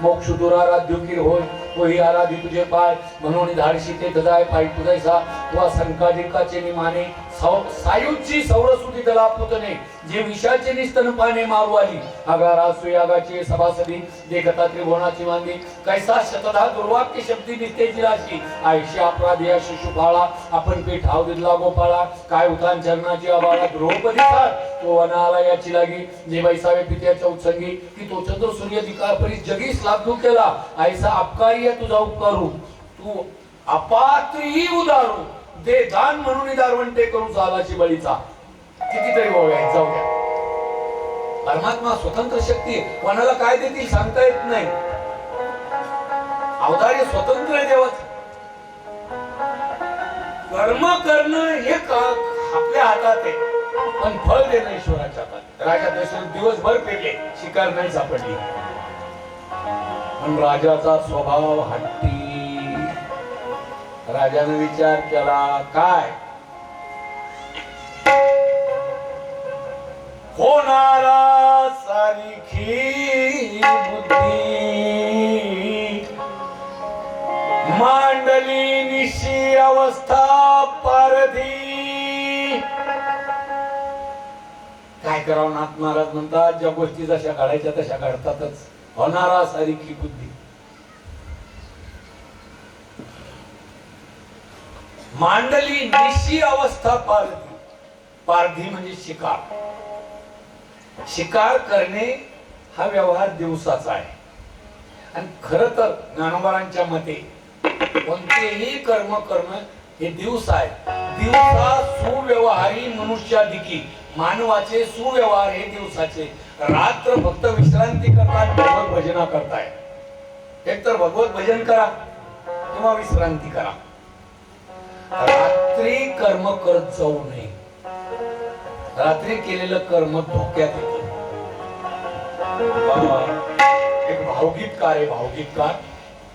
मोक्ष दुराराध्युकीर होय? तोही आराधी तुझे पाय म्हणून धाडशी ते ददाय पायी तुझैसा वा संकाधिकाचे निमाने सौ- सायुज्जी सौरसुती दला पुतने। जे विषाचे निस्तन पाने मारू आली रासू यागाची सभासदी। देखता त्रिभुवनाची मांदी। कैसा शतधा दुर्वाक्य शब्दी नित्याची राशी आयशी अपराधी या शिशुपाळा आपण पीठ हाव दिला गोपाळा। काय उतान चरणाची अबाळा द्रौपदी फार तो वनाला याची लागी। जे बैसावे पित्याच्या उत्संगी की तो चंद्र सूर्य दिकार परी जगीस लाभू केला। आयसा अपकारी कार्य तुझा उपकारू. तू अपात्री उदारू. दे दान म्हणून दारवंटे करू जागाची बळीचा. कितीतरी वळूया जाऊ द्या. परमात्मा स्वतंत्र शक्ती कोणाला काय देतील सांगता येत नाही. अवतारे स्वतंत्र आहे देवाच. कर्म करणं हे का आपल्या हातात आहे. पण फळ देणं ईश्वराच्या हातात. राजा दशरथ दिवसभर फिरले शिकार नाही सापडली. पण राजाचा स्वभाव हट्टी. राजाने विचार केला काय? होणारा सारखी बुद्धी. मांडली निशी अवस्था पारधी. काय करावं? नाथ महाराज म्हणतात ज्या गोष्टी जशा काढायच्या तशा काढतातच. होणारा सारखी बुद्धी. मांडली निशी अवस्था पारधी. पारधी म्हणजे शिकार. शिकार करणे हा व्यवहार दिवसाचा आहे. आणि खर तर ज्ञानोबारांच्या मते कोणतेही कर्म करणं हे दिवस आहे. दिवसा सुव्यवहारी मनुष्याधिकी. मानवाचे सुव्यवहार हे दिवसाचे. रात्र फक्त विश्रांती करतात भगवत भजना करताय. एक तर भगवत भजन करा किंवा विश्रांती करा. रात्री कर्म करत जाऊ नये. रात्री केलेलं कर्म धोक्यात येत. एक भावगीतकार आहे भावगीतकार?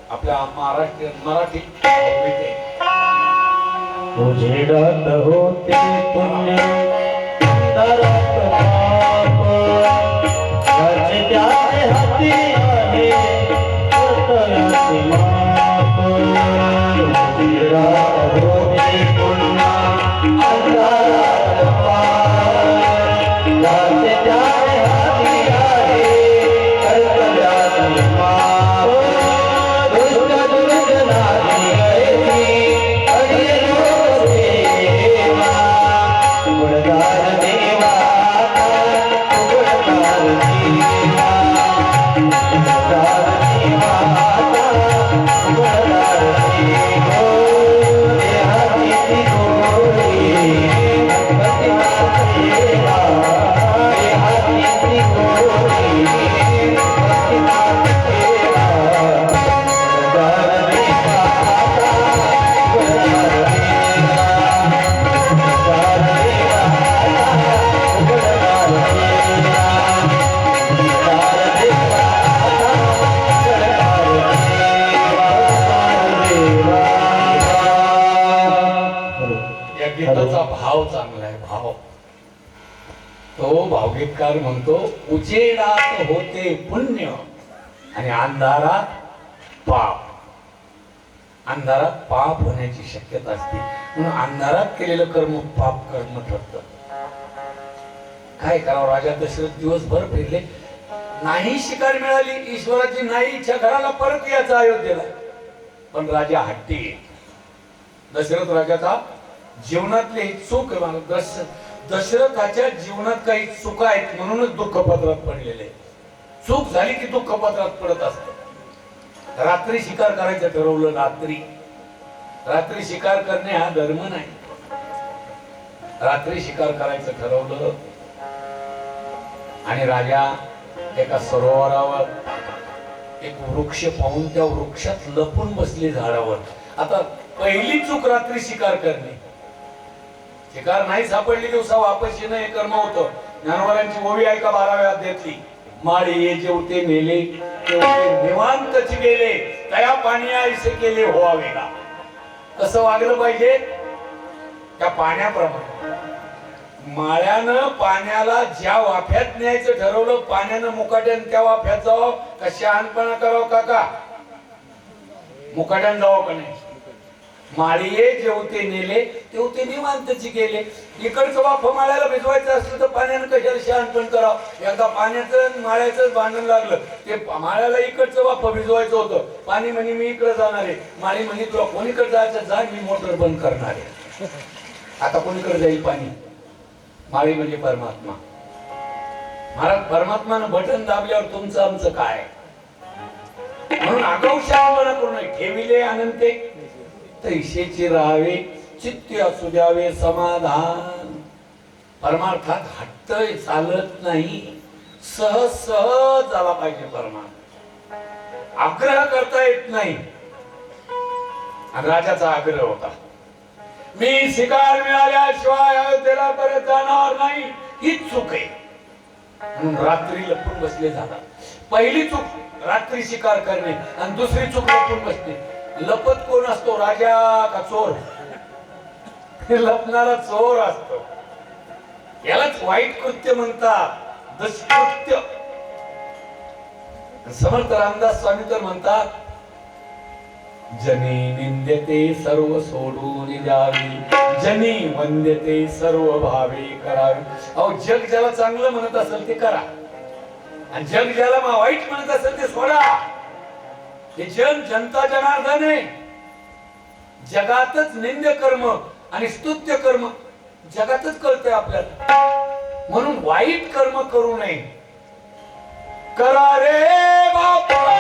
आपल्या महाराष्ट्र मराठी भावगीत आहे. होते पुण्य. درست پاڻي भाव चांगला आहे भाव. तो भावगीतकार म्हणतो उजेडात होते पुण्य आणि अंधारात पाप. अंधारात पाप होण्याची शक्यता असते. म्हणून अंधारात केलेलं कर्म पाप कर्म ठरत. काय करावं? राजा दशरथ दिवसभर फिरले. नाही शिकार मिळाली. ईश्वराची नाही. इच्छा घराला परत यायचं अयोध्येला. पण राजा हट्टी. दशरथ राजाचा जीवनातले हे चूक दश दशरथाच्या जीवनात काही चुका आहेत म्हणूनच दुःख पत्रात पडलेले चूक झाली की दुःख पत्रात पडत असत. रात्री शिकार करायचं ठरवलं रात्री. रात्री शिकार करणे हा धर्म नाही. रात्री शिकार करायचं ठरवलं आणि राजा एका सरोवरावर एक वृक्ष पाहून त्या वृक्षात लपून बसले झाडावर. आता पहिली चूक रात्री शिकार करणे. शिकार नाही सापडली दिवसा वापस येणं हे कर्म होतं. ज्ञानवारांची ओवी ऐका बाराव्या अध्यातली माळी ये जेवते नेले तेवते निवांतच गेले तया पाणी ऐसे केले व्हावे का कसं वागलं पाहिजे? त्या पाण्याप्रमाणे. माळ्यानं पाण्याला ज्या वाफ्यात न्यायचं ठरवलं पाण्यानं मुकाट्यानं त्या वाफ्यात जावं का शहाणपणा करावं काका? मुकाट्यानं जावं का नाही? माळीये जेवते नेले तेवते निवांतची गेले. इकडचं बाप माळ्याला भिजवायचं असलं तर पाण्यानं कशाला शहाणपण करावं? एकदा पाण्याचं माळ्याचं भांडण लागलं. ते माळ्याला इकडचं बाप भिजवायचं होतं. पाणी म्हणे मी इकडे जाणार आहे. माळी म्हणे तुला कोणीकडे जायचं? जा मी मोटर बंद करणार आहे. आता कोणीकडे जाईल पाणी? माळी म्हणजे परमात्मा. महाराज परमात्मानं बटन दाबल्यावर तुमचं आमचं काय? म्हणून आकांक्षा आम्हाला करू नये. ठेविले अनंते तैशेची राहावे चित्त असू द्यावे समाधान. परमार्थात हट्ट चालत नाही. सहज सहज झाला पाहिजे परमार्थ. आग्रह करता येत नाही. राजाचा आग्रह होता. मी शिकार मिळाल्याशिवाय अयोध्येला परत जाणार नाही. हीच चूक आहे. म्हणून रात्री लपून बसले जातात. पहिली चूक रात्री शिकार करणे आणि दुसरी चूक लपून बसणे. लपत कोण असतो? राजा का चोर? लपणारा चोर असतो. यालाच वाईट कृत्य म्हणतात. दुष्कृत्य. समर्थ रामदास स्वामी तर म्हणतात जनी निंदते सर्व सोडून द्यावी. जनी वंद्यते सर्व भावे करावी. अहो जग ज्याला चांगलं म्हणत असेल ते करा. आणि जग ज्याला वाईट म्हणत असेल ते सोडा. हे जन जनता जनार्दन आहे. जगातच निंद्य कर्म आणि स्तुत्य कर्म जगातच कळतंय आपल्याला. म्हणून वाईट कर्म करू नये. करा रे बापा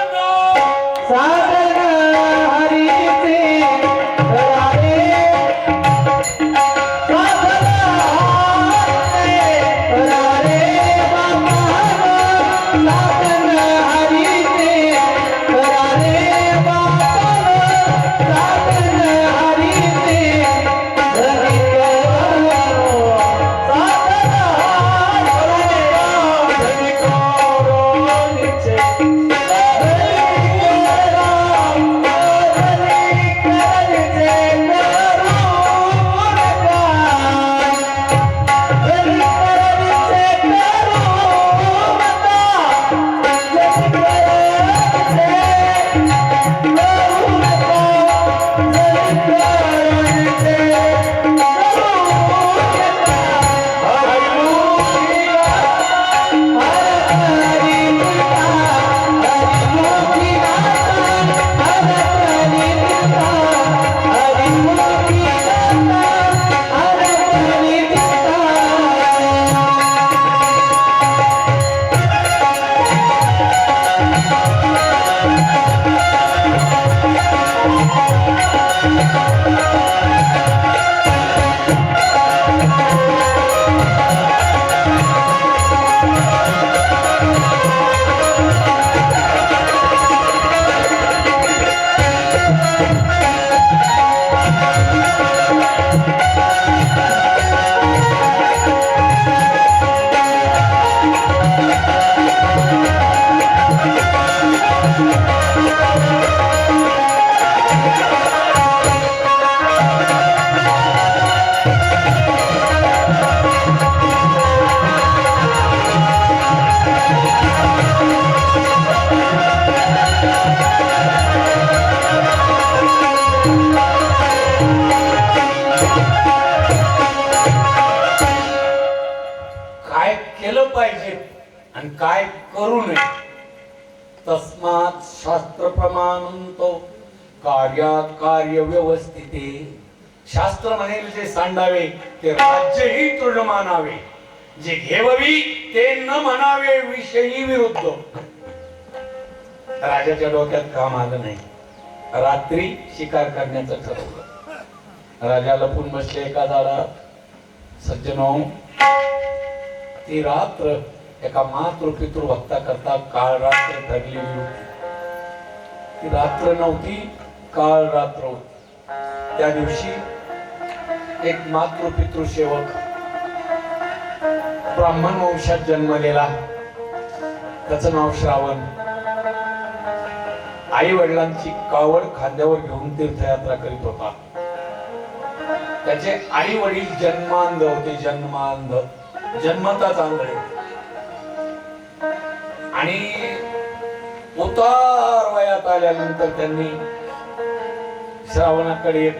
आणि काय करू नये? तस्मात शास्त्र प्रमाणतो कार्यात कार्य व्यवस्थिते शास्त्र म्हणेल जे सांडावे ते राज्यही तृण मानावे जे घेववी ते न म्हणावे विषयी विरुद्ध. राजाच्या डोक्यात काम आलं नाही. रात्री शिकार करण्याचं ठरवलं. राजा लपून बसले एका झाडात. सज्जनो ती रात्र एका मातृपितृ भक्ता करता काळ रात्र ठरलेली होती ती रात्र नव्हती काळ रात्र होती. त्या दिवशी एक मातृपितृ सेवक ब्राह्मण वंशात जन्मलेला त्याचं नाव श्रावण. आई वडिलांची कावड खांद्यावर घेऊन तीर्थयात्रा करीत होता. त्याचे आई वडील जन्मांध होते जन्मांध. जन्मताच आंधळे. आणि उतार वयात आल्यानंतर त्यांनी श्रावणाकडे एक